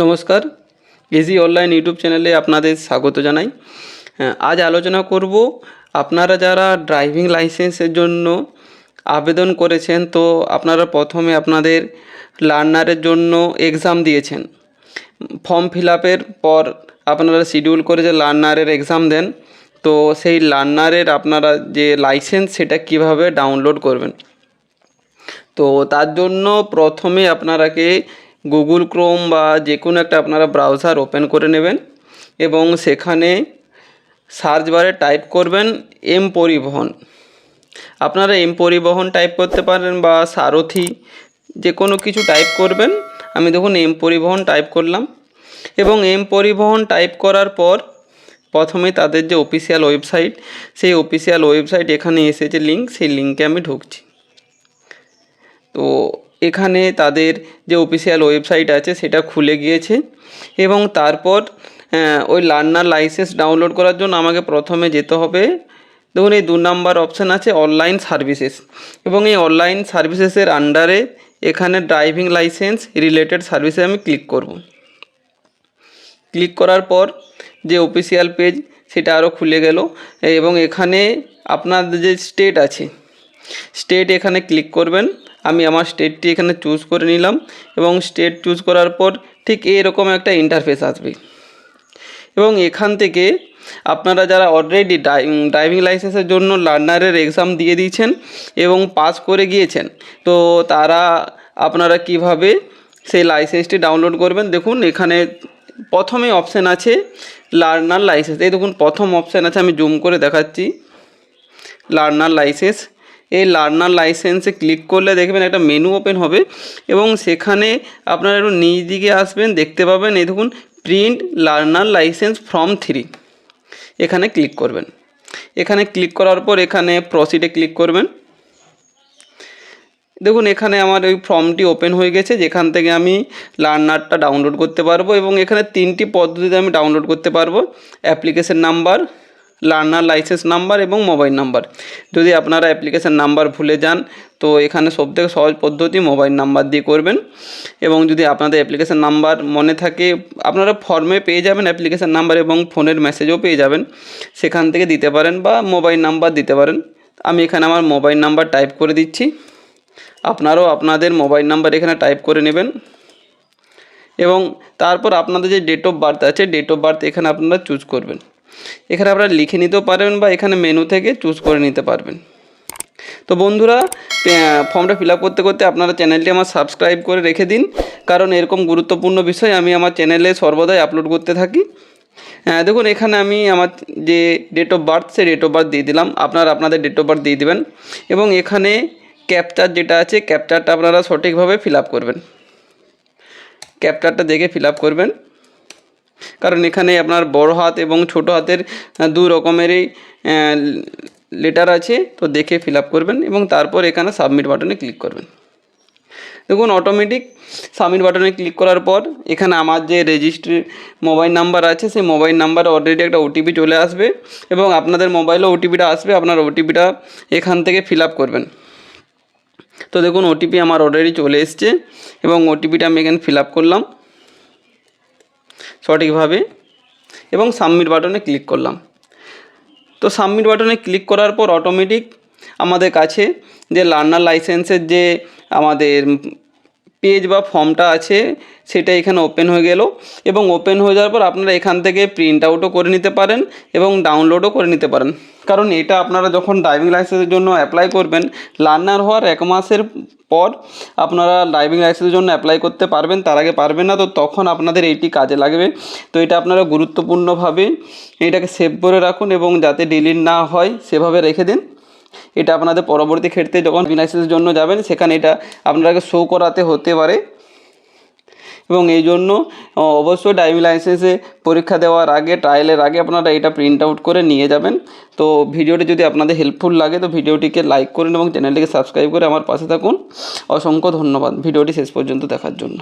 নমস্কার। Easy online YouTube চ্যানেলে আপনাদের স্বাগত জানাই। আজ আলোচনা করব, আপনারা যারা ড্রাইভিং লাইসেন্সের জন্য আবেদন করেছেন, তো আপনারা প্রথমে আপনাদের লার্নারের জন্য এক্সাম দিয়েছেন। ফর্ম ফিল আপের পর আপনারা শিডিউল করে যে লার্নারের এক্সাম দেন, তো সেই লার্নারের আপনারা যে লাইসেন্স সেটা কীভাবে ডাউনলোড করবেন। তো তার জন্য প্রথমে আপনারাকে গুগল ক্রোম বা যে কোনো একটা আপনারা ব্রাউজার ওপেন করে নেবেন এবং সেখানে সার্চ বারে টাইপ করবেন এম পরিবহন। আপনারা এম পরিবহন টাইপ করতে পারেন বা সারথি যে কোনো কিছু টাইপ করবেন। আমি দেখুন এম পরিবহন টাইপ করলাম এবং এম পরিবহন টাইপ করার পর প্রথমে তাদের যে অফিসিয়াল ওয়েবসাইট সেই অফিসিয়াল ওয়েবসাইট এখানে এসেছে লিঙ্ক সেই লিঙ্কে আমি ঢুকছি। তো এখানে তাদের যে অফিসিয়াল ওয়েবসাইট আছে সেটা খুলে গিয়েছে এবং তারপর ওই লার্নার লাইসেন্স ডাউনলোড করার জন্য আমাকে প্রথমে যেতে হবে। দেখুন, এই দু নাম্বার অপশান আছে অনলাইন সার্ভিসেস এবং এই অনলাইন সার্ভিসেসের আন্ডারে এখানে ড্রাইভিং লাইসেন্স রিলেটেড সার্ভিসে আমি ক্লিক করব। ক্লিক করার পর যে অফিসিয়াল পেজ সেটা আরও খুলে গেল এবং এখানে আপনার যে স্টেট আছে স্টেট এখানে ক্লিক করবেন। আমি আমার স্টেটটি এখানে চুজ করে নিলাম এবং স্টেট চুজ করার পর ঠিক এরকম একটা ইন্টারফেস আসবে। এবং এখান থেকে আপনারা যারা অলরেডি ড্রাইভিং লাইসেন্সের জন্য লার্নারের এক্সাম দিয়ে দিয়েছেন এবং পাস করে গিয়েছেন, তো তারা আপনারা কীভাবে সেই লাইসেন্সটি ডাউনলোড করবেন? দেখুন, এখানে প্রথমে অপশান আছে লার্নার লাইসেন্স এই দেখুন, প্রথম অপশান আছে, আমি জুম করে দেখাচ্ছি। লার্নার লাইসেন্স এই লার্নার লাইসেন্সে ক্লিক করলে দেখবেন একটা মেনু ওপেন হবে এবং সেখানে আপনারা একটু নিচ দিকে আসবেন, দেখতে পাবেন, এই দেখুন print learner licence form three এখানে ক্লিক করবেন। এখানে ক্লিক করার পর এখানে প্রসিডে ক্লিক করবেন। দেখুন, এখানে আমার ওই ফর্মটি ওপেন হয়ে গেছে, যেখান থেকে আমি লার্নারটা ডাউনলোড করতে পারব এবং এখানে তিনটি পদ্ধতিতে আমি ডাউনলোড করতে পারব। Application number learner licence number এবং মোবাইল নাম্বার। যদি আপনারা অ্যাপ্লিকেশন নাম্বার ভুলে যান, তো এখানে সবথেকে সহজ পদ্ধতি মোবাইল নাম্বার দিয়ে করবেন। এবং যদি আপনাদের অ্যাপ্লিকেশন নাম্বার মনে থাকে, আপনারা ফর্মে পেয়ে যাবেন অ্যাপ্লিকেশন নাম্বার এবং ফোনের মেসেজও পেয়ে যাবেন। সেখান থেকে দিতে পারেন বা মোবাইল নাম্বার দিতে পারেন। আমি এখানে আমার মোবাইল নাম্বার টাইপ করে দিচ্ছি। আপনারাও আপনাদের মোবাইল নাম্বার এখানে টাইপ করে নেবেন। এবং তারপর আপনাদের যে ডেট অফ বার্থ আছে, ডেট অফ বার্থ এখানে আপনারা চুজ করবেন। এখানে আপনারা লিখে নিতেও পারবেন বা এখানে মেনু থেকে চুজ করে নিতে পারবেন। তো বন্ধুরা ফর্মটা ফিল করতে করতে আপনারা চ্যানেলটি আমার সাবস্ক্রাইব করে রেখে দিন। কারণ এরকম গুরুত্বপূর্ণ বিষয় আমি আমার চ্যানেলে সর্বদাই আপলোড করতে থাকি। হ্যাঁ দেখুন, এখানে আমি আমার যে ডেট অফ বার্থ সেই ডেট অফ বার্থ দিয়ে দিলাম। আপনারা আপনাদের ডেট অফ বার্থ দিয়ে দেবেন। এবং এখানে ক্যাপচার যেটা আছে ক্যাপচারটা আপনারা সঠিকভাবে ফিল করবেন। ক্যাপচারটা দেখে ফিল করবেন। কারণ এখানে আপনার বড় হাত এবং ছোট হাতের দু রকমেরই লেটার আছে। তো দেখে ফিল করবেন এবং তারপর এখানে সাবমিট বাটনে ক্লিক করবেন। দেখুন অটোমেটিক সাবমিট বাটনে ক্লিক করার পর এখানে আমার যে রেজিস্ট্রি মোবাইল নাম্বার আছে, সেই মোবাইল নাম্বারে অলরেডি একটা ওটিপি চলে আসবে এবং আপনাদের মোবাইলে ওটিপিটা আসবে, আপনার ওটিপিটা এখান থেকে ফিল করবেন। তো দেখুন ওটিপি আমার অলরেডি চলে এসছে এবং ওটিপিটা আমি এখানে ফিল করলাম। সঠিকভাবে এবং সাবমিট বাটনে ক্লিক করলাম। তো সাবমিট বাটনে ক্লিক করার পর অটোমেটিক আমাদের কাছে যে লার্নার লাইসেন্সের যে আমাদের পেজ বা ফর্মটা আছে, সেটা এখানে ওপেন হয়ে গেল এবং ওপেন হয়ে যাওয়ার পর আপনারা এখান থেকে প্রিন্ট আউটও করে নিতে পারেন এবং ডাউনলোডও করে নিতে পারেন। কারণ এটা আপনারা যখন ড্রাইভিং লাইসেন্সের জন্য অ্যাপ্লাই করবেন লার্নার হওয়ার এক মাসের পর আপনারা ড্রাইভিং লাইসেন্সের জন্য অ্যাপ্লাই করতে পারবেন, তার আগে পারবেন না, তো তখন আপনাদের এইটি কাজে লাগবে। তো এটা আপনারা গুরুত্বপূর্ণভাবে এটাকে সেভ করে রাখুন এবং যাতে ডিলিট না হয়, সেভাবে রেখে দিন। এটা আপনাদের পরবর্তী ক্ষেত্রে যখন লাইসেন্সের জন্য যাবেন, সেখানে এটা আপনাকে শো করাতে হতে পারে। এবং এই জন্য অবশ্যই ড্রাইভিং লাইসেন্সে পরীক্ষা দেওয়ার আগে ট্রায়ালের আগে আপনারা এটা প্রিন্ট আউট করে নিয়ে যাবেন। তো ভিডিওটি যদি আপনাদের হেল্পফুল লাগে, তো ভিডিওটিকে লাইক করুন এবং চ্যানেলটিকে সাবস্ক্রাইব করে আমার পাশে থাকুন। অসংখ্য ধন্যবাদ ভিডিওটি শেষ পর্যন্ত দেখার জন্য।